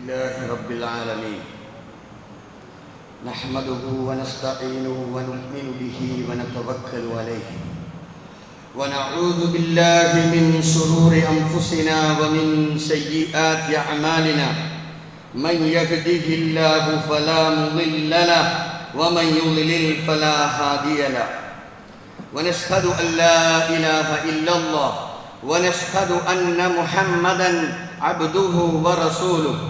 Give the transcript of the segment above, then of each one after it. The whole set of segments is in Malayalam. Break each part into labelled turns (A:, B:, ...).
A: لله رب العالمين. نحمده ونستعينه ونؤمن به ونتوكل عليه. ونعوذ بالله من شرور أنفسنا ومن سيئات أعمالنا. من يهده الله فلا مضل له ومن يضلل فلا هادي له. ونشهد أن لا إله إلا الله. ونشهد أن محمدا عبده ورسوله.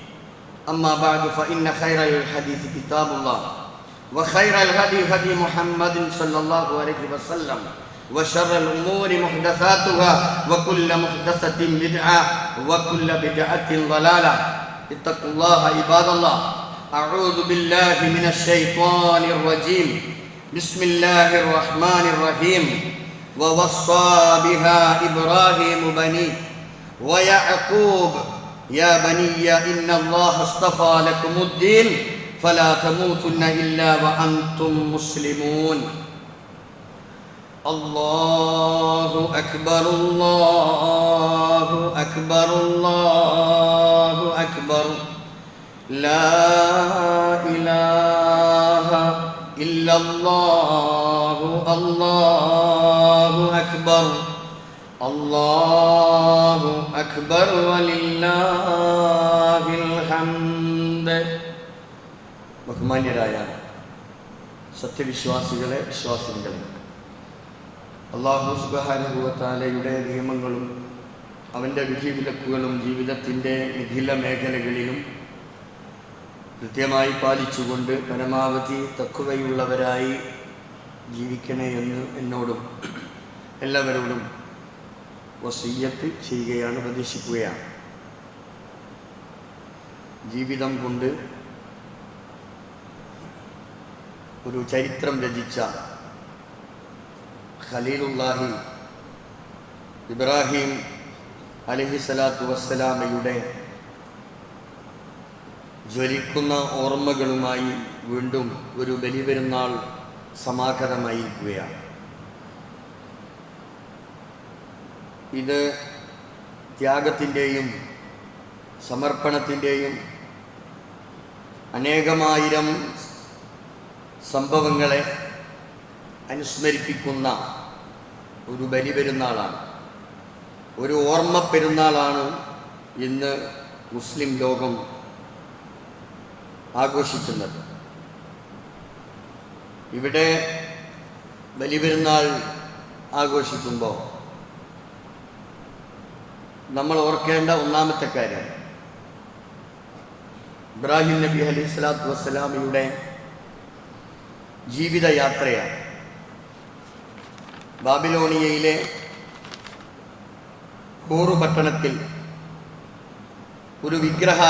A: أما بعد فإن خير الحديث كتاب الله وخير الهدي هدي محمد صلى الله عليه وسلم وشر الأمور محدثاتها وكل محدثة بدعة وكل بدعة ضلالة. اتقوا الله عباد الله. أعوذ بالله من الشيطان الرجيم. بسم الله الرحمن الرحيم. ووصى بها إبراهيم بنيه ويعقوب يا بني إن الله اصطفى لكم الدين فلا تموتن إلا وأنتم مسلمون. الله أكبر الله أكبر الله أكبر. لا إله إلا الله الله أكبر. الله اكبر ولله الحمد ബഹുമാന്യരായ സത്യവിശ്വാസികളെ വിശ്വാസികളെ അള്ളാഹു സുബാനുഭവത്താലയുടെ നിയമങ്ങളും അവൻ്റെ വിധിവിലക്കുകളും ജീവിതത്തിൻ്റെ നിഖില മേഖലകളിലും കൃത്യമായി പാലിച്ചുകൊണ്ട് പരമാവധി തക്കുവയുള്ളവരായി ജീവിക്കണേ എന്ന് എന്നോടും എല്ലാവരോടും വസീയത്ത് ചെയ്യുകയാണ് ഉപദേശിക്കുകയാണ്. ജീവിതം കൊണ്ട് ഒരു ചരിത്രം രചിച്ച ഖലീലുല്ലാഹി ഇബ്രാഹിം അലഹി സ്വലാത്തു വസ്സലാമയുടെ ജ്വലിക്കുന്ന ഓർമ്മകളുമായി വീണ്ടും ഒരു ബലിപെരുന്നാൾ സമാഗതമായിരിക്കുകയാണ്. ഇത് ത്യാഗത്തിന്റെയും സമർപ്പണത്തിന്റെയും അനേകമായിരം സംഭവങ്ങളെ അനുസ്മരിപ്പിക്കുന്ന ഒരു ബലി പെരുന്നാളാണ് ഒരു ഓർമ്മ പെരുന്നാളാണ് ഇന്ന് മുസ്ലിം ലോകം ആഘോഷിക്കുന്നത്. ഇവിടെ ബലിപെരുന്നാൾ ആഘോഷിക്കുമ്പോൾ നമ്മൾ ഓർക്കേണ്ട ഒന്നാമത്തെ കാര്യം. ഇബ്രാഹിം നബി അലൈഹി സ്വലാത്തു വസ്സലാമിയുടെ ജീവിതയാത്രയാണ് ബാബിലോണിയയിലെ ഹൂറു പട്ടണത്തിൽ ഒരു വിഗ്രഹ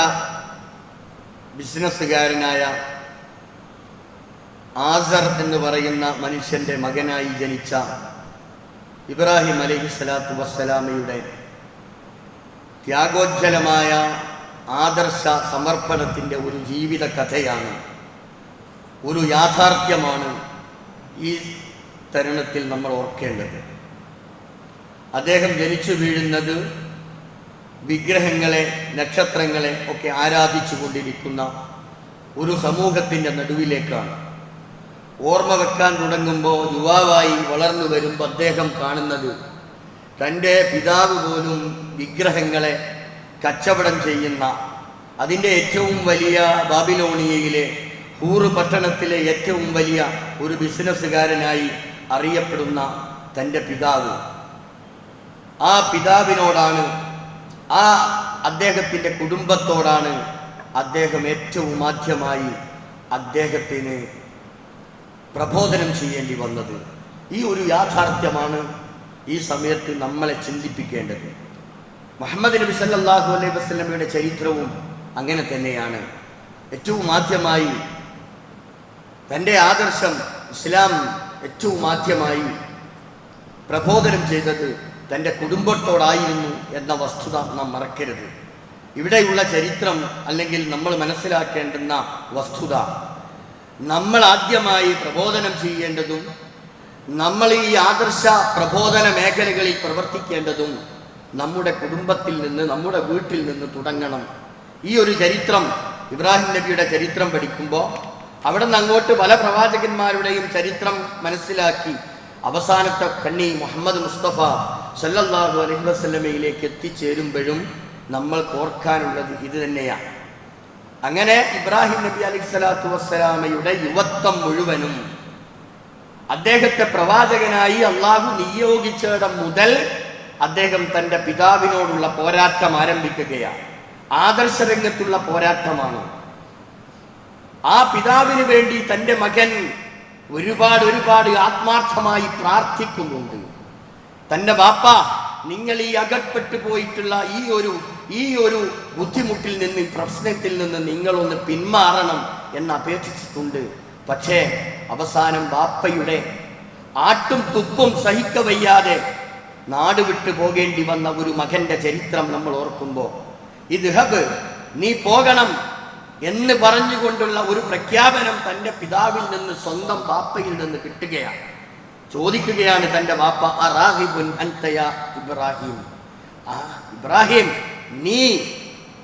A: ബിസിനസ്സുകാരനായ ആസർ എന്ന് പറയുന്ന മനുഷ്യന്റെ മകനായി ജനിച്ച ഇബ്രാഹിം അലൈഹി സ്വലാത്തു വസ്സലാമയുടെ ത്യാഗോജ്ജലമായ ആദർശ സമർപ്പണത്തിന്റെ ഒരു ജീവിത കഥയാണ് ഒരു യാഥാർത്ഥ്യമാണ് ഈ തരുണത്തിൽ നമ്മൾ ഓർക്കേണ്ടത്. അദ്ദേഹം ജനിച്ചു വീഴുന്നത് വിഗ്രഹങ്ങളെ നക്ഷത്രങ്ങളെ ഒക്കെ ആരാധിച്ചു കൊണ്ടിരിക്കുന്ന ഒരു സമൂഹത്തിന്റെ നടുവിലേക്കാണ്. ഓർമ്മ വെക്കാൻ തുടങ്ങുമ്പോൾ യുവാവായി വളർന്നു വരുമ്പോൾ അദ്ദേഹം കാണുന്നത് തന്റെ പിതാവ് പോലും വിഗ്രഹങ്ങളെ കച്ചവടം ചെയ്യുന്ന അതിന്റെ ഏറ്റവും വലിയ ബാബിലോണിയയിലെ ഹൂറ് പട്ടണത്തിലെ ഏറ്റവും വലിയ ഒരു ബിസിനസ്സുകാരനായി അറിയപ്പെടുന്ന തന്റെ പിതാവ്. ആ പിതാവിനോടാണ് ആ അദ്ദേഹത്തിന്റെ കുടുംബത്തോടാണ് അദ്ദേഹം ഏറ്റവും ആദ്യമായി അദ്ദേഹത്തിന് പ്രബോധനം ചെയ്യേണ്ടി വന്നത്. ഈ ഒരു യാഥാർത്ഥ്യമാണ് ഈ സമയത്ത് നമ്മളെ ചിന്തിപ്പിക്കേണ്ടത്. മുഹമ്മദ് നബി സല്ലാഹു അലൈഹി വസ്ലമയുടെ ചരിത്രവും അങ്ങനെ തന്നെയാണ്. ഏറ്റവും ആദ്യമായി തന്റെ ആദർശം ഇസ്ലാം ഏറ്റവും ആദ്യമായി പ്രബോധനം ചെയ്തത് തന്റെ കുടുംബത്തോടായിരുന്നു എന്ന വസ്തുത നാം മറക്കരുത്. ഇവിടെയുള്ള ചരിത്രം അല്ലെങ്കിൽ നമ്മൾ മനസ്സിലാക്കേണ്ടുന്ന വസ്തുത നമ്മൾ ആദ്യമായി പ്രബോധനം ചെയ്യേണ്ടതും നമ്മൾ ഈ ആദർശ പ്രബോധന മേഖലകളിൽ പ്രവർത്തിക്കേണ്ടതും നമ്മുടെ കുടുംബത്തിൽ നിന്ന് നമ്മുടെ വീട്ടിൽ നിന്ന് തുടങ്ങണം. ഈ ഒരു ചരിത്രം ഇബ്രാഹിം നബിയുടെ ചരിത്രം പഠിക്കുമ്പോൾ അവിടെ നിന്ന് അങ്ങോട്ട് പല പ്രവാചകന്മാരുടെയും ചരിത്രം മനസ്സിലാക്കി അവസാനത്തെ കണ്ണി മുഹമ്മദ് മുസ്തഫ സല്ലല്ലാഹു അലൈഹി വസല്ലമയിലേക്ക് എത്തിച്ചേരുമ്പോഴും നമ്മൾ ഓർക്കാനുള്ളത് ഇത് തന്നെയാണ് അങ്ങനെ ഇബ്രാഹിം നബി അലൈഹി സ്വലാത്തു വസ്സലാമയുടെ യുവത്വം മുഴുവനും അദ്ദേഹത്തെ പ്രവാചകനായി അള്ളാഹു നിയോഗിച്ചിടം മുതൽ അദ്ദേഹം തന്റെ പിതാവിനോടുള്ള പോരാട്ടം ആരംഭിക്കുകയാണ്. ആദർശരംഗത്തുള്ള പോരാട്ടമാണ്. ആ പിതാവിന് വേണ്ടി തന്റെ മകൻ ഒരുപാട് ഒരുപാട് ആത്മാർത്ഥമായി പ്രാർത്ഥിക്കുന്നുണ്ട്. തന്റെ ബാപ്പ നിങ്ങൾ ഈ അകപ്പെട്ടു പോയിട്ടുള്ള ഈ ഒരു ഈ ഒരു ബുദ്ധിമുട്ടിൽ നിന്ന് പ്രശ്നത്തിൽ നിന്ന് നിങ്ങളൊന്ന് പിന്മാറണം എന്ന് അപേക്ഷിച്ചിട്ടുണ്ട്. പക്ഷേ അവസാനം ബാപ്പയുടെ ആട്ടും തുപ്പും സഹിക്കവയ്യാതെ നാട് വിട്ടു പോകേണ്ടി വന്ന ഒരു മകന്റെ ചരിത്രം നമ്മൾ ഓർക്കുമ്പോൾ ഇത് ഹബ് നീ പോകണം എന്ന് പറഞ്ഞുകൊണ്ടുള്ള ഒരു പ്രഖ്യാപനം തന്റെ പിതാവിൽ നിന്ന് സ്വന്തം ബാപ്പയിൽ നിന്ന് കിട്ടുകയാണ്. ചോദിക്കുകയാണ് തന്റെ ബാപ്പ അറാഹിബുൻ ഇബ്രാഹിം? ആ ഇബ്രാഹിം നീ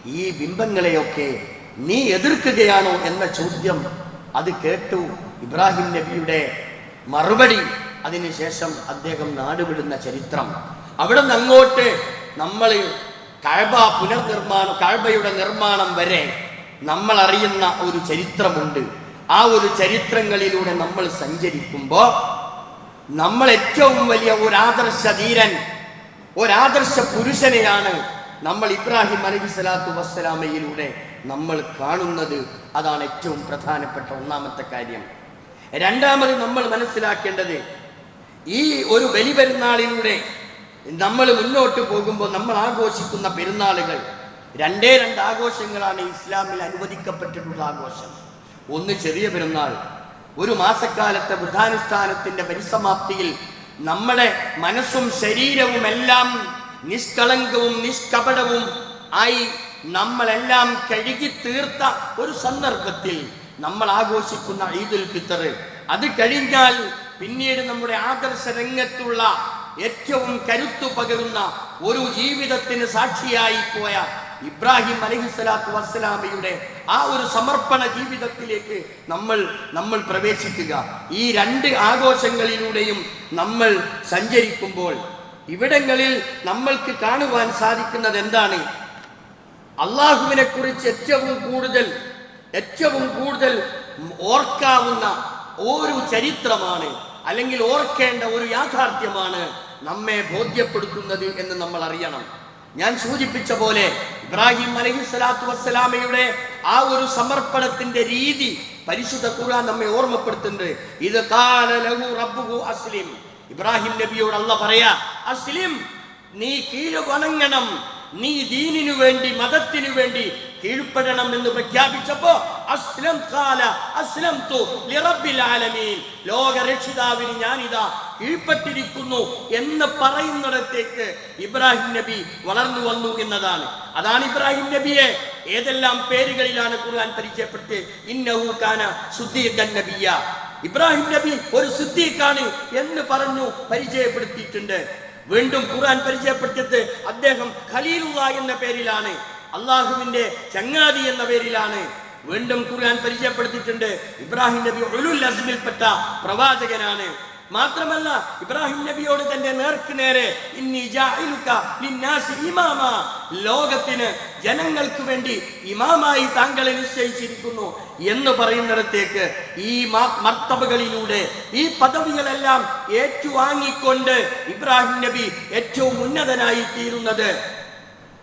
A: ഈ ബിംബങ്ങളെയൊക്കെ നീ എതിർക്കുകയാണോ? എന്ന ചോദ്യം അത് കേട്ടു ഇബ്രാഹിം നബിയുടെ മറുപടി. അതിനുശേഷം അദ്ദേഹം നാടുവിടുന്ന ചരിത്രം. അവിടെ നിന്ന് അങ്ങോട്ട് നമ്മൾ കഴബ പുനർനിർമ്മാണം കഴബയുടെ നിർമ്മാണം വരെ നമ്മൾ അറിയുന്ന ഒരു ചരിത്രമുണ്ട്. ആ ഒരു ചരിത്രങ്ങളിലൂടെ നമ്മൾ സഞ്ചരിക്കുമ്പോൾ നമ്മൾ ഏറ്റവും വലിയ ഒരു ആദർശ ധീരൻ ഒരാദർശ പുരുഷനെയാണ് നമ്മൾ ഇബ്രാഹിം അലഹി സ്വലാത്തു വസ്സലാമയിലൂടെ നമ്മൾ കാണുന്നത് അതാണ് ഏറ്റവും പ്രധാനപ്പെട്ട ഒന്നാമത്തെ കാര്യം. രണ്ടാമത് നമ്മൾ മനസ്സിലാക്കേണ്ടത് ഈ ഒരു ബലിപെരുന്നാളിലൂടെ നമ്മൾ മുന്നോട്ട് പോകുമ്പോൾ നമ്മൾ ആഘോഷിക്കുന്ന പെരുന്നാളുകൾ രണ്ടേ രണ്ട് ആഘോഷങ്ങളാണ് ഇസ്ലാമിൽ അനുവദിക്കപ്പെട്ടിട്ടുള്ള ആഘോഷം. ഒന്ന് ചെറിയ പെരുന്നാൾ. ഒരു മാസക്കാലത്തെ വൃദ്ധാനുഷ്ഠാനത്തിന്റെ പരിസമാപ്തിയിൽ നമ്മുടെ മനസ്സും ശരീരവും എല്ലാം നിഷ്കളങ്കവും നിഷ്കപടവും ആയി നമ്മളെല്ലാം കഴുകി തീർത്ത ഒരു സന്ദർഭത്തിൽ നമ്മൾ ആഘോഷിക്കുന്ന ഈദുൽ ഫിത്തർ. അത് കഴിഞ്ഞാൽ പിന്നീട് നമ്മുടെ ആദർശ രംഗത്തുള്ള ഏറ്റവും കരുത്തു പകരുന്ന ഒരു ജീവിതത്തിന് സാക്ഷിയായി പോയ ഇബ്രാഹിം അലഹിസ്വലാത്തു വസ്സലാമയുടെ ആ ഒരു സമർപ്പണ ജീവിതത്തിലേക്ക് നമ്മൾ നമ്മൾ പ്രവേശിക്കുക. ഈ രണ്ട് ആഘോഷങ്ങളിലൂടെയും നമ്മൾ സഞ്ചരിക്കുമ്പോൾ ഇവിടങ്ങളിൽ നമ്മൾക്ക് കാണുവാൻ സാധിക്കുന്നത് എന്താണ്? അള്ളാഹുവിനെ കുറിച്ച് ഏറ്റവും കൂടുതൽ ഏറ്റവും കൂടുതൽ ഓർക്കാവുന്ന ഒരു ചരിത്രമാണ് അല്ലെങ്കിൽ ഓർക്കേണ്ട ഒരു യാഥാർത്ഥ്യമാണ് നമ്മെ ബോധ്യപ്പെടുത്തുന്നത് എന്ന് നമ്മൾ അറിയണം. ഞാൻ സൂചിപ്പിച്ച പോലെ ഇബ്രാഹിം അലഹി സ്വലാത്തു വസ്സലാമയുടെ ആ ഒരു സമർപ്പണത്തിന്റെ രീതി പരിശുദ്ധ ഖുർആൻ നമ്മെ ഓർമ്മപ്പെടുത്തുന്നുണ്ട്. ഇത് അസ്ലിം. ഇബ്രാഹിം നബിയോട് അല്ല പറയാ അസ്ലിം നീ കീഴ് വണങ്ങണം. നീ ദീനിനു വേണ്ടി മതത്തിനു വേണ്ടി കീഴ്പ്പെടണം എന്ന് പ്രഖ്യാപിച്ചപ്പോ അസ്ലം കാല അസ്ലം തു ലിറബ്ബിൽ ആലമീൻ ലോക രക്ഷിതാവിന് ഞാനിതാ കീഴ്പ്പെട്ടിരിക്കുന്നു എന്ന് പറയുന്നിടത്തേക്ക് ഇബ്രാഹിം നബി വളർന്നു വന്നു എന്നതാണ്. അതാണ് ഇബ്രാഹിം നബിയെ ഏതെല്ലാം പേരുകളിലാണ് ഖുർആൻ പരിചയപ്പെട്ട് ഇന്നഹു കാന സുദ്ദീഖൻ നബിയ. ഇബ്രാഹിം നബി ഒരു സിദ്ദീഖാണ് എന്ന് പറഞ്ഞു പരിചയപ്പെടുത്തിയിട്ടുണ്ട്. വീണ്ടും ഖുർആൻ പരിചയപ്പെടുത്തിയത് അദ്ദേഹം ഖലീലുള്ള എന്ന പേരിലാണ്. അള്ളാഹുവിന്റെ ചങ്ങാതി എന്ന പേരിലാണ്. വീണ്ടും ഖുർആൻ പരിചയപ്പെടുത്തിയിട്ടുണ്ട്. ഇബ്രാഹിം നബി ഉലുൽ അസ്മിൽപ്പെട്ട പ്രവാചകനാണ്. മാത്രമല്ല ഇബ്രാഹിം നബിയോട് തന്റെ നേർക്ക് നേരെ ലോകത്തിന് ജനങ്ങൾക്ക് വേണ്ടി ഇമാമായി താങ്കളെ നിശ്ചയിച്ചിരിക്കുന്നു എന്ന് പറയുന്നിടത്തേക്ക് ഈ മർത്തബകളിലൂടെ ഈ പദവികളെല്ലാം ഏറ്റുവാങ്ങിക്കൊണ്ട് ഇബ്രാഹിം നബി ഏറ്റവും ഉന്നതനായി തീരുന്നത്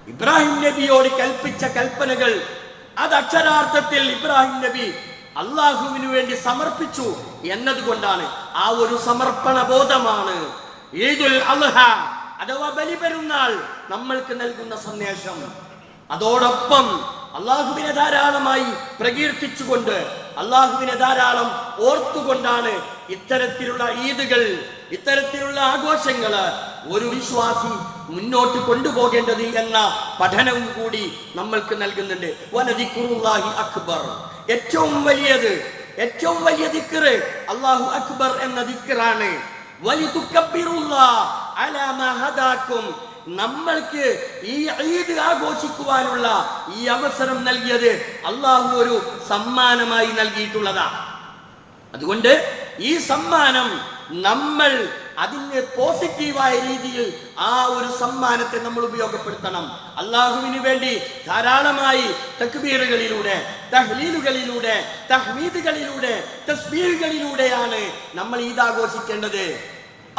A: ഇബ്രാഹിം നബിയോട് കൽപ്പിച്ച കൽപ്പനകൾ അത് അക്ഷരാർത്ഥത്തിൽ ഇബ്രാഹിം നബി അള്ളാഹുവിനു വേണ്ടി സമർപ്പിച്ചു എന്നതുകൊണ്ടാണ്. ആ ഒരു സമർപ്പണ ബോധമാണ്. ഈദുൽ അൽഹ അഥവാ ബലിപെരുന്നാൾ നമ്മൾക്ക് നൽകുന്ന സന്ദേശം. അതോടൊപ്പം അള്ളാഹുവിനെ ധാരാളമായി പ്രകീർത്തിച്ചുകൊണ്ട് അള്ളാഹുവിനെ ധാരാളം ഓർത്തുകൊണ്ടാണ് ഇത്തരത്തിലുള്ള ഈദുകൾ ഇത്തരത്തിലുള്ള ആഘോഷങ്ങൾ ഒരു വിശ്വാസി മുന്നോട്ട് കൊണ്ടുപോകേണ്ടത് എന്ന പഠനവും കൂടി നമ്മൾക്ക് നൽകുന്നുണ്ട്. വനദിക്കുറുല്ലാഹി അക്ബർ. ഏറ്റവും വലിയത് ഏറ്റവും വലിയ ദിക്കറ് അള്ളാഹു അക്ബർ എന്ന ദിക്കറാണ് നമ്മൾക്ക് ഈ ഈദ് ആഘോഷിക്കുവാനുള്ള ഈ അവസരം നൽകിയത് അള്ളാഹു ഒരു സമ്മാനമായി നൽകിയിട്ടുള്ളതാ. അതുകൊണ്ട് ഈ സമ്മാനം നമ്മൾ അതിന് പോസിറ്റീവായ രീതിയിൽ ആ ഒരു സമ്മാനത്തെ നമ്മൾ ഉപയോഗപ്പെടുത്തണം. അള്ളാഹുവിന് വേണ്ടി ധാരാളമായി തക്ബീറുകളിലൂടെ തഹ്ലീലുകളിലൂടെ തഹ്മീദുകളിലൂടെ തസ്ബീഹുകളിലൂടെയാണ് നമ്മൾ ഈദ് ആഘോഷിക്കേണ്ടത്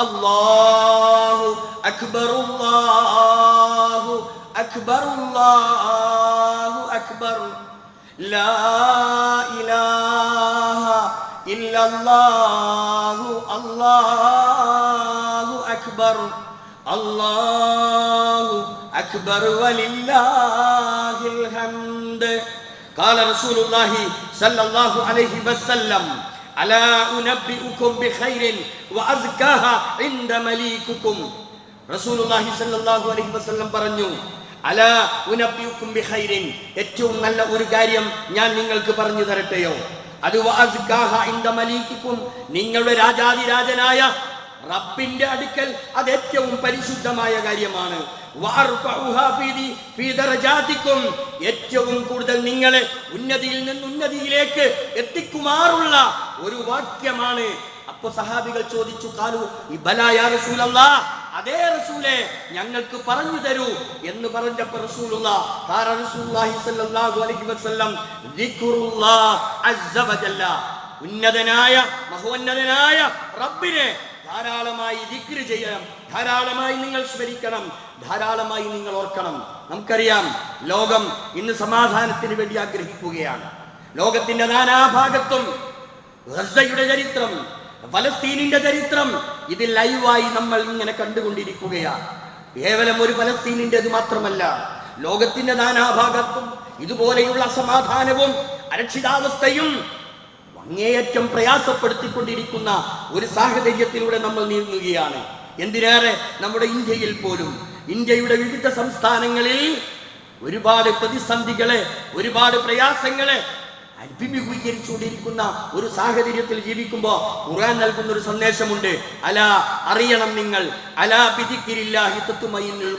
A: അല്ലാഹു അക്ബർ അള്ളാഹു അക്ബർ അള്ളാഹു അക്ബർ. ലാ ഇലാഹ ഇല്ലല്ലാഹു അല്ലാഹു. അക്ബർ അല്ലാഹു അക്ബർ വലില്ലാഹിൽ ഹംദ് قال رسول الله صلى الله عليه وسلم ألا أنبئكم بخير وأزكاها عند مليككم رسول الله صلى الله عليه وسلم പറഞ്ഞു അല ഉനബ്ബിയുക്കും ബിഖൈരിൻ ഏറ്റവും നല്ല ഒരു കാര്യം ഞാൻ നിങ്ങൾക്ക് പറഞ്ഞു തരട്ടെയോ അത് വഅസ്കാഹ ഇൻദ മലീകിക്കും നിങ്ങളുടെ രാജാതിരാജനായ റബ്ബിന്റെ അടുക്കൽ അത് ഏറ്റവും പരിശുദ്ധമായ കാര്യമാണ്. ഏറ്റവും കൂടുതൽ നിങ്ങളെ ഉന്നതിയിൽ നിന്ന് ഉന്നതിയിലേക്ക് എത്തിക്കുമാറുള്ള ഒരു വാക്യമാണ്. അപ്പൊ സഹാബികൾ ചോദിച്ചു കാലു ഇബലായ റസൂലല്ല അതേ റസൂലെ ഞങ്ങൾക്ക് പറഞ്ഞു തരൂ. എന്ന് പറഞ്ഞപ്പോൾ സ്വല്ലല്ലാഹു അലൈഹി വസല്ലം ഉന്നതനായ മഹോന്നതനായ റബ്ബിനെ ധാരാളമായി ദിക്ർ ചെയ്യണം. ധാരാളമായി നിങ്ങൾ സ്മരിക്കണം. ധാരാളമായി നിങ്ങൾ ഓർക്കണം. നമുക്കറിയാം ലോകം ഇന്ന് സമാധാനത്തിന് വേണ്ടി ആഗ്രഹിക്കുകയാണ്. ലോകത്തിന്റെ നാനാഭാഗത്തും ഗസയുടെ ചരിത്രം ഫലസ്തീനിന്റെ ചരിത്രം ഇത് ലൈവായി നമ്മൾ ഇങ്ങനെ കണ്ടുകൊണ്ടിരിക്കുകയാണ്. കേവലം ഒരു ഫലസ്തീനിന്റെത് മാത്രമല്ല ലോകത്തിന്റെ നാനാഭാഗത്തും ഇതുപോലെയുള്ള സമാധാനവും അരക്ഷിതാവസ്ഥയും അങ്ങേയറ്റം പ്രയാസപ്പെടുത്തിക്കൊണ്ടിരിക്കുന്ന ഒരു സാഹചര്യത്തിലൂടെ നമ്മൾ നീങ്ങുകയാണ്. എന്തിനേറെ? നമ്മുടെ ഇന്ത്യയിൽ പോലും. ഇന്ത്യയുടെ വിവിധ സംസ്ഥാനങ്ങളിൽ ഒരുപാട് പ്രതിസന്ധികളെ ഒരുപാട് പ്രയാസങ്ങളെ അഭിമുഖീകരിച്ചുകൊണ്ടിരിക്കുന്ന ഒരു സാഹചര്യത്തിൽ ജീവിക്കുമ്പോൾ ഖുർആൻ നൽകുന്ന ഒരു സന്ദേശമുണ്ട്. അല അറിയണം നിങ്ങൾ. അലാ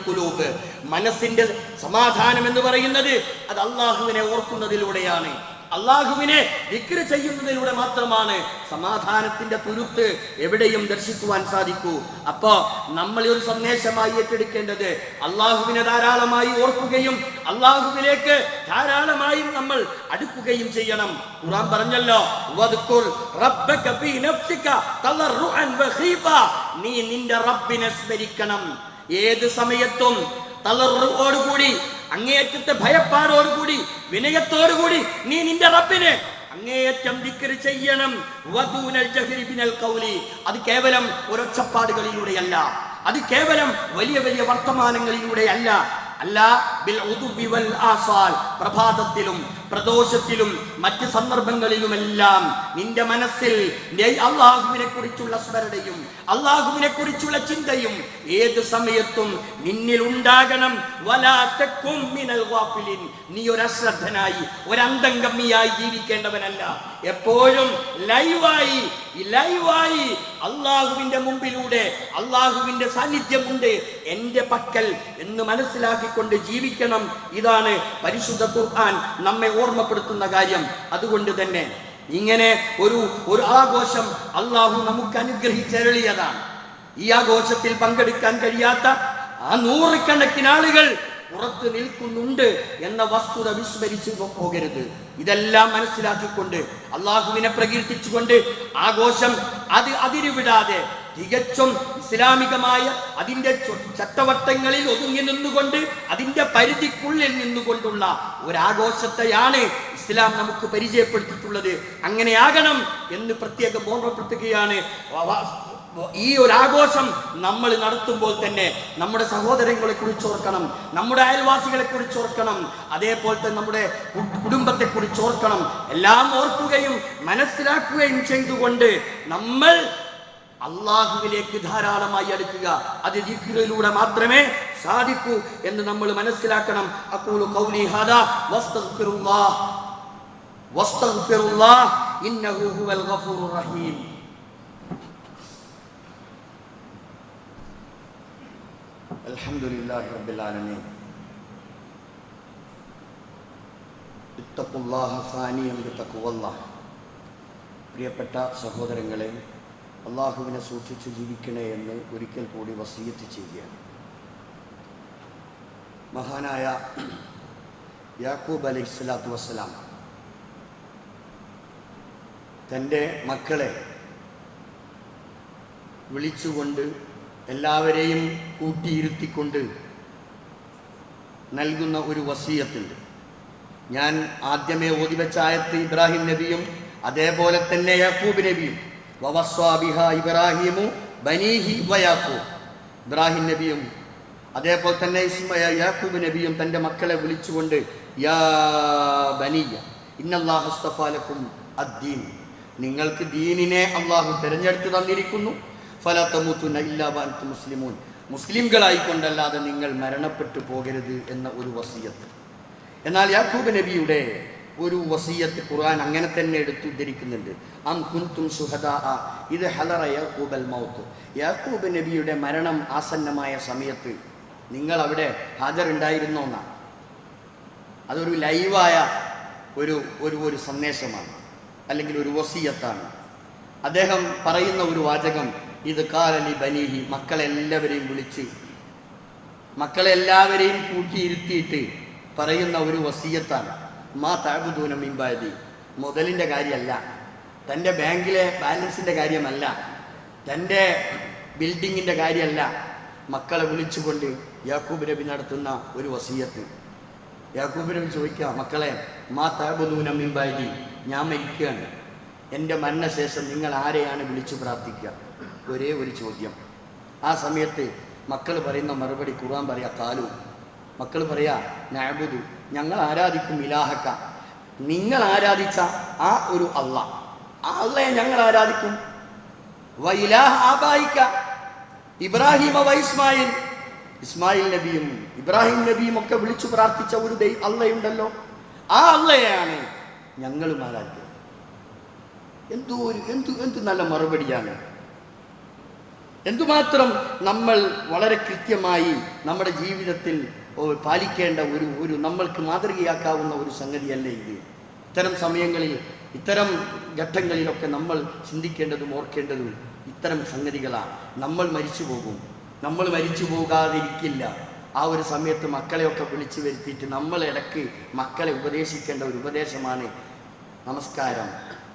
A: ഖുലൂബ്. മനസ്സിന്റെ സമാധാനം എന്ന് പറയുന്നത് അത് അള്ളാഹുവിനെ ഓർക്കുന്നതിലൂടെയാണ്. അള്ളാഹുവിനെ വിക്ര ചെയ്യുന്നതിലൂടെ മാത്രമാണ് സമാധാനത്തിന്റെ തുരുത്ത് എവിടെയും ദർശിക്കുവാൻ സാധിക്കൂ. അപ്പോ നമ്മൾ ഒരു സന്ദേശമായി ഏറ്റെടുക്കേണ്ടത് അള്ളാഹുവിനെ ധാരാളമായി ഓർക്കുകയും അള്ളാഹുവിലേക്ക് ധാരാളമായും നമ്മൾ അടുക്കുകയും ചെയ്യണം. ഖുറാൻ പറഞ്ഞല്ലോ നീ നിന്റെ റബ്ബിനെ സ്മരിക്കണം. ഏത് സമയത്തും തളർറോടുകൂടി അങ്ങേയറ്റത്തെ ഭയപ്പാടോടുകൂടി വിനയത്തോടുകൂടി നീ നിന്റെ റബ്ബിനെ അങ്ങേയറ്റം ദിക്കര് ചെയ്യണം. വദൂനൽ ജഹരിബിനൽ കൗലി. അത് കേവലം ഒരൊച്ചപ്പാടുകളിലൂടെയല്ല. അത് കേവലം വലിയ വലിയ വർത്തമാനങ്ങളിലൂടെയല്ല. അല്ല ബിൽ പ്രഭാതത്തിലും പ്രദോഷത്തിലും മറ്റ് സന്ദർഭങ്ങളിലുമെല്ലാം നിന്റെ മനസ്സിൽ അള്ളാഹുവിനെ കുറിച്ചുള്ള സ്മരണയും അള്ളാഹുവിനെ കുറിച്ചുള്ള ചിന്തയും ഏത് സമയത്തും നിന്നിൽ ഉണ്ടാകണം. നീ ഒരു അശ്രദ്ധനായി ഒരു ജീവിക്കേണ്ടവനല്ല. എപ്പോഴും ലൈവായി ലൈവായി അള്ളാഹുവിന്റെ മുമ്പിലൂടെ അള്ളാഹുവിന്റെ സാന്നിധ്യമുണ്ട് എന്റെ പക്കൽ എന്ന് മനസ്സിലാക്കിക്കൊണ്ട് ജീവിക്കണം. ഇതാണ് പരിശുദ്ധ ഖുർആൻ നമ്മെ ഓർമ്മപ്പെടുത്തുന്ന കാര്യം അതുകൊണ്ട് തന്നെ ഇങ്ങനെ ഒരു ഒരു ആഘോഷം അള്ളാഹു നമുക്ക് അനുഗ്രഹിച്ചരളിയതാണ്. ഈ ആഘോഷത്തിൽ പങ്കെടുക്കാൻ കഴിയാത്ത ആ നൂറുകണക്കിന് ആളുകൾ പുറത്ത് നിൽക്കുന്നുണ്ട് എന്ന വസ്തുത വിസ്മരിച്ചു പോകരുത്. ഇതെല്ലാം മനസ്സിലാക്കിക്കൊണ്ട് അള്ളാഹുവിനെ പ്രകീർത്തിച്ചുകൊണ്ട് ആഘോഷം അത് അതിരുവിടാതെ തികച്ചും ഇസ്ലാമികമായ അതിന്റെ ചട്ടവട്ടങ്ങളിൽ ഒതുങ്ങി നിന്നുകൊണ്ട് അതിന്റെ പരിധിക്കുള്ളിൽ നിന്നുകൊണ്ടുള്ള ഒരാഘോഷത്തെയാണ് ഇസ്ലാം നമുക്ക് പരിചയപ്പെടുത്തിയിട്ടുള്ളത്. അങ്ങനെയാകണം എന്ന് പ്രത്യേകം വ- ഈ ഒരു ആഘോഷം നമ്മൾ നടത്തുമ്പോൾ തന്നെ നമ്മുടെ സഹോദരങ്ങളെ കുറിച്ച് ഓർക്കണം നമ്മുടെ അയൽവാസികളെ കുറിച്ച് ഓർക്കണം അതേപോലെ തന്നെ നമ്മുടെ കുടുംബത്തെ കുറിച്ച് ഓർക്കണം. എല്ലാം ഓർക്കുകയും മനസ്സിലാക്കുകയും ചെയ്തുകൊണ്ട് നമ്മൾ അള്ളാഹുവിലേക്ക് ധാരാളമായി അടുക്കുക. അത് ദിക്റിലൂടെ മാത്രമേ സാധിക്കൂ എന്ന് നമ്മൾ മനസ്സിലാക്കണം. അക്കൂലു ഖൗലി ഹാദാ വസ്തഗ്ഫിറുല്ലാഹ്. വസ്തഗ്ഫിറുല്ലാഹ് ഇന്നഹു ഹുവൽ ഗഫൂറുർ റഹീം. അൽഹംദുലില്ലാഹി റബ്ബിൽ ആലമീൻ. ഇത്തഖുല്ലാഹ സാനിയം ബിത്തഖ്വല്ലാഹ് പ്രിയപ്പെട്ട സഹോദരങ്ങളെ അള്ളാഹുവിനെ സൂക്ഷിച്ച് ജീവിക്കണേ എന്ന് ഒരിക്കൽ കൂടി വസീയത്ത് ചെയ്യുകയാണ്. മഹാനായ യാക്കൂബ് അലൈഹി സ്വലാത്തു വസ്സലാം തന്റെ മക്കളെ വിളിച്ചുകൊണ്ട് എല്ലാവരെയും കൂട്ടിയിരുത്തിക്കൊണ്ട് നൽകുന്ന ഒരു വസീയത്തുണ്ട്. ഞാൻ ആദ്യമേ ഓതിവെച്ച ആയത്ത് ഇബ്രാഹിം നബിയും അതേപോലെ തന്നെ യാക്കൂബ് നബിയും. വവസ്വാബിഹ ഇബ്രാഹിമു ബനീഹി വയാക്കൂബ് ഇബ്രാഹിം നബിയും അതേപോലെ തന്നെ ഇസ്മയ യാക്കൂബ് നബിയും തന്റെ മക്കളെ വിളിച്ചുകൊണ്ട് യാ ബനിയ ഇന്നല്ലാഹുസ്തഫാലക്കും അദ്ദീൻ. നിങ്ങൾക്ക് ദീനിനെ അള്ളാഹു തിരഞ്ഞെടുത്ത് തന്നിരിക്കുന്നു. ഫലത്തമുത്തുന്ന ഇല്ലാബാൻത്ത് മുസ്ലിമൂൻ. മുസ്ലിംകളായിക്കൊണ്ടല്ലാതെ നിങ്ങൾ മരണപ്പെട്ടു പോകരുത് എന്ന ഒരു വസീയത്ത്. എന്നാൽ യാക്കൂബ് നബിയുടെ ഒരു വസീയത്ത് ഖുർആൻ അങ്ങനെ തന്നെ എടുത്തുദ്ധരിക്കുന്നുണ്ട്. അം കുൻതും സുഹദാ ഇത് ഹലറ യാക്കൂബ് അൽ മൗത്ത്. യാക്കൂബ് നബിയുടെ മരണം ആസന്നമായ സമയത്ത് നിങ്ങൾ അവിടെ ഹാജരുണ്ടായിരുന്നോ എന്നാണ് അതൊരു ലൈവായ ഒരു ഒരു ഒരു സന്ദേശമാണ്. അല്ലെങ്കിൽ ഒരു വസീയത്താണ്. അദ്ദേഹം പറയുന്ന ഒരു വാചകം ഇത് കാലലി ബനീഹി. മക്കളെല്ലാവരെയും വിളിച്ച് മക്കളെല്ലാവരെയും കൂട്ടിയിരുത്തിയിട്ട് പറയുന്ന ഒരു വസീയത്താണ്. മാ താബുദൂന മിമ്പാതി മുതലിന്റെ കാര്യമല്ല. തന്റെ ബാങ്കിലെ ബാലൻസിന്റെ കാര്യമല്ല. തന്റെ ബിൽഡിങ്ങിന്റെ കാര്യമല്ല. മക്കളെ വിളിച്ചുകൊണ്ട് യാക്കൂബ് നബി നടത്തുന്ന ഒരു വസീയത്ത്. യാക്കൂബ് നബി ചോദിക്കുക മക്കളെ മാ താബുദൂന മിമ്പാതി ഞാൻ മരിക്കുകയാണ്. എന്റെ മരണശേഷം നിങ്ങൾ ആരെയാണ് വിളിച്ചു പ്രാർത്ഥിക്കുക? ഒരേ ഒരു ചോദ്യം. ആ സമയത്ത് മക്കൾ പറയുന്ന മറുപടി ഖുർആൻ പറയാ കാലു മക്കൾ പറയാ നാബുദു ഞങ്ങൾ ആരാധിക്കും ഇലാഹക്ക. നിങ്ങൾ ആരാധിച്ച ആ ഒരു അള്ള. ആ അള്ളയെ ഞങ്ങൾ ആരാധിക്കും? വൈലാഹ ആബായിക്ക ഇബ്രാഹിം വ ഇസ്മായിൽ. നബിയും ഇബ്രാഹിം നബിയും ഒക്കെ വിളിച്ചു പ്രാർത്ഥിച്ച ഒരു ദൈ അള്ളയുണ്ടല്ലോ. ആ അള്ളയാണ് ഞങ്ങളും ആരാധിക്കുന്നത്. എന്തോ ഒരു എന്തു എന്ത് നല്ല മറുപടിയാണ്. എന്തുമാത്രം നമ്മൾ വളരെ കൃത്യമായി നമ്മുടെ ജീവിതത്തിൽ പാലിക്കേണ്ട ഒരു ഒരു നമ്മൾക്ക് മാതൃകയാക്കാവുന്ന ഒരു സംഗതിയല്ലേ ഇത്? ഇത്തരം സമയങ്ങളിൽ ഇത്തരം ഘട്ടങ്ങളിലൊക്കെ നമ്മൾ ചിന്തിക്കേണ്ടതും ഓർക്കേണ്ടതും ഇത്തരം സംഗതികളാണ്. നമ്മൾ മരിച്ചു പോകും. നമ്മൾ മരിച്ചു പോകാതിരിക്കില്ല. ആ ഒരു സമയത്ത് മക്കളെയൊക്കെ വിളിച്ചു വരുത്തിയിട്ട് നമ്മൾ ഇടയ്ക്ക് മക്കളെ ഉപദേശിക്കേണ്ട ഒരു ഉപദേശമാണ് നമസ്കാരം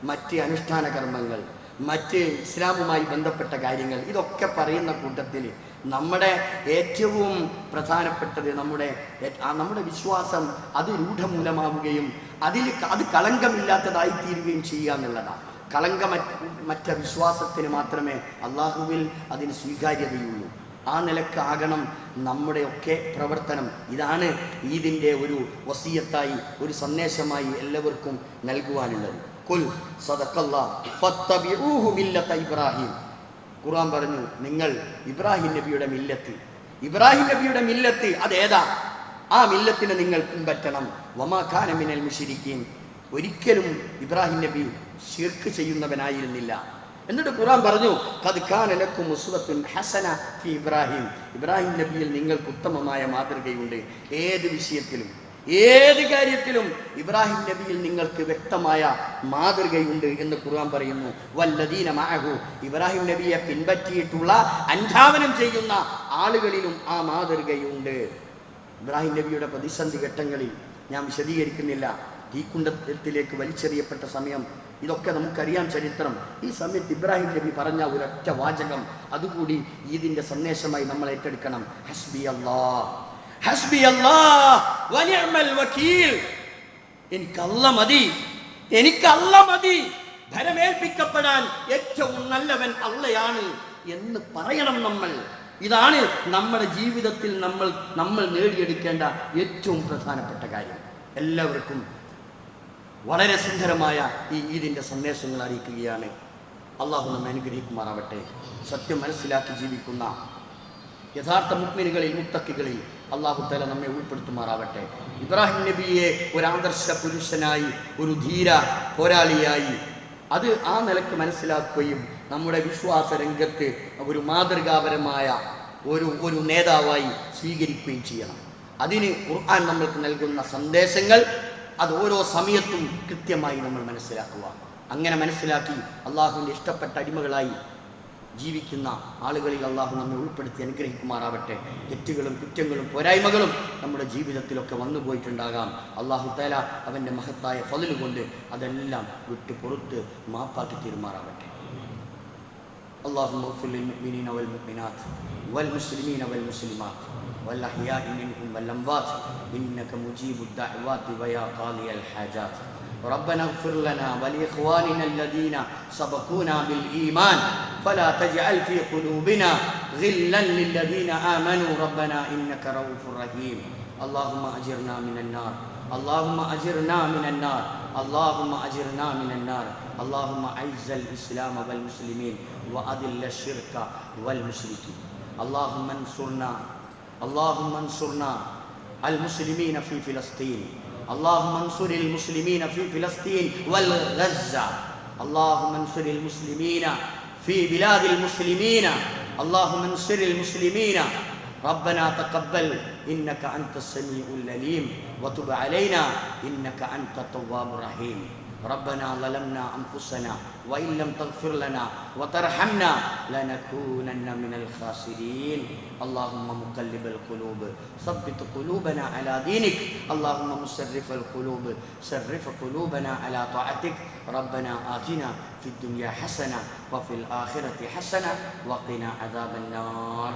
A: മറ്റ് അനുഷ്ഠാന കർമ്മങ്ങൾ മറ്റ് ഇസ്ലാമുമായി ബന്ധപ്പെട്ട കാര്യങ്ങൾ. ഇതൊക്കെ പറയുന്ന കൂട്ടത്തിൽ നമ്മുടെ ഏറ്റവും പ്രധാനപ്പെട്ടത് നമ്മുടെ നമ്മുടെ വിശ്വാസം അത് രൂഢമൂലമാവുകയും അതിൽ അത് കളങ്കമില്ലാത്തതായി തീരുകയും ചെയ്യുക എന്നുള്ളതാണ്. കളങ്കമറ്റ മറ്റ വിശ്വാസത്തിന് മാത്രമേ അള്ളാഹുവിൽ അതിന് സ്വീകാര്യതയുള്ളൂ. ആ നിലക്കാകണം നമ്മുടെയൊക്കെ പ്രവർത്തനം. ഇതാണ് ഈദിന്റെ ഒരു വസീയത്തായി ഒരു സന്ദേശമായി എല്ലാവർക്കും നൽകുവാനുള്ളത്. കുൽ സദക്കല്ലാ ഫത്തബിഊഹു മില്ലത്ത ഇബ്രാഹിം. ഖുർആൻ പറഞ്ഞു നിങ്ങൾ ഇബ്രാഹിം നബിയുടെ മില്ലത്ത് ഇബ്രാഹിം നബിയുടെ മില്ലത്ത് അതേതാ? ആ മില്ലത്തിനെ നിങ്ങൾ പിൻപറ്റണം. വമാഖാന മിനൽ മുഷിരിക്കീൻ ഒരിക്കലും ഇബ്രാഹിം നബി ഷിർക്ക് ചെയ്യുന്നവനായിരുന്നില്ല. എന്നിട്ട് ഖുർആൻ പറഞ്ഞു "ഖദ് കാന ലക്കും ഉസ്വത്തുൻ ഹസന ഫി ഇബ്രാഹിം. ഇബ്രാഹിം നബിയിൽ നിങ്ങൾക്ക് ഉത്തമമായ മാതൃകയുണ്ട്. ഏത് വിഷയത്തിലും ഏത് കാര്യത്തിലും ഇബ്രാഹിം നബിയിൽ നിങ്ങൾക്ക് വ്യക്തമായ മാതൃകയുണ്ട് എന്ന് ഖുർആൻ പറയുന്നു. വല്ലദീന മാഹു ഇബ്രാഹിം നബിയെ പിൻപറ്റിയിട്ടുള്ള അന്ധാവനം ചെയ്യുന്ന ആളുകളിലും ആ മാതൃകയുണ്ട്. ഇബ്രാഹിം നബിയുടെ പ്രതിസന്ധി ഘട്ടങ്ങളിൽ ഞാൻ വിശദീകരിക്കുന്നില്ല. തീക്കുണ്ടത്തിലേക്ക് വലിച്ചെറിയപ്പെട്ട സമയം ഇതൊക്കെ നമുക്കറിയാം ചരിത്രം. ഈ സമയത്ത് ഇബ്രാഹിം നബി പറഞ്ഞ ഒരൊറ്റ വാചകം അതുകൂടി ഈദിന്റെ സന്ദേശമായി നമ്മൾ ഏറ്റെടുക്കണം. ഹസ്ബി അല്ലാ ഹസ്ബി അല്ലാ ഇൻക അല്ലാ മദി എനിക്ക് അല്ലാ മതി. ഭരമേൽപ്പിക്കപ്പെടാൻ ഏറ്റവും നല്ലവൻ അല്ലയാണ് എന്ന് പറയണം നമ്മൾ. ഇതാണ് നമ്മുടെ ജീവിതത്തിൽ നമ്മൾ നമ്മൾ നേടിയെടുക്കേണ്ട ഏറ്റവും പ്രധാനപ്പെട്ട കാര്യം. എല്ലാവർക്കും വളരെ സുന്ദരമായ ഈ ഈദിന്റെ സന്ദേശങ്ങൾ അറിയിക്കുകയാണ്. അള്ളാഹു നമ്മെ അനുഗ്രഹിക്കുമാറാവട്ടെ. സത്യം മനസ്സിലാക്കി ജീവിക്കുന്ന യഥാർത്ഥ മുക്മിനുകളിൽ മുത്തക്കികളിൽ അള്ളാഹു തല നമ്മെ ഉൾപ്പെടുത്തുമാറാവട്ടെ. ഇബ്രാഹിം നബിയെ ഒരു ആദർശ പുരുഷനായി ഒരു ധീര പോരാളിയായി അത് ആ നിലയ്ക്ക് മനസ്സിലാക്കുകയും നമ്മുടെ വിശ്വാസ രംഗത്ത് ഒരു മാതൃകാപരമായ ഒരു ഒരു നേതാവായി സ്വീകരിക്കുകയും ചെയ്യണം. അതിന് ഖുർആൻ നമ്മൾക്ക് നൽകുന്ന സന്ദേശങ്ങൾ അത് ഓരോ സമയത്തും കൃത്യമായി നമ്മൾ മനസ്സിലാക്കുക. അങ്ങനെ മനസ്സിലാക്കി അള്ളാഹുവിന്റെ ഇഷ്ടപ്പെട്ട അടിമകളായി ജീവിക്കുന്ന ആളുകളിൽ അള്ളാഹു നമ്മെ ഉൾപ്പെടുത്തി അനുഗ്രഹിക്കുമാറാവട്ടെ തെറ്റുകളും കുറ്റങ്ങളും പോരായ്മകളും നമ്മുടെ ജീവിതത്തിലൊക്കെ വന്നു പോയിട്ടുണ്ടാകാം അള്ളാഹു തല അവൻ്റെ മഹത്തായ ഫതിൽ കൊണ്ട് അതെല്ലാം വിട്ട് പുറത്ത് മാപ്പാക്കി തീരുമാറാവട്ടെ اللهم اغفر للمؤمنين والمؤمنات والمسلمين والمسلمات والأحياء منهم والأموات إنك مجيب الدعوات ويا قاضي الحاجات ربنا اغفر لنا ولإخواننا الذين سبقونا بالإيمان. فلا تجعل في قلوبنا غلا للذين آمنوا. ربنا إنك رؤوف رحيم. اللهم أجرنا من النار. اللهم أجرنا من النار. اللهم أجرنا من النار. اللهم أعز الإسلام والمسلمين وأذل الشرك والمشركين. اللهم انصرنا. اللهم انصرنا. المسلمين في فلسطين. اللهم انصر المسلمين في فلسطين والغزة. اللهم انصر المسلمين في بلاد المسلمين. اللهم انصر المسلمين. ربنا تقبل. إنك أنت السميع العليم. وتب علينا. إنك أنت التواب الرحيم. ربنا ظلمنا أنفسنا وإن لم تغفر لنا وترحمنا لنكونن من الخاسرين. اللهم مقلب القلوب ثبت قلوبنا على دينك. اللهم مسرف القلوب سرف قلوبنا على طاعتك. ربنا آتنا في الدنيا حسنة وفي الآخرة حسنة وقنا عذاب النار.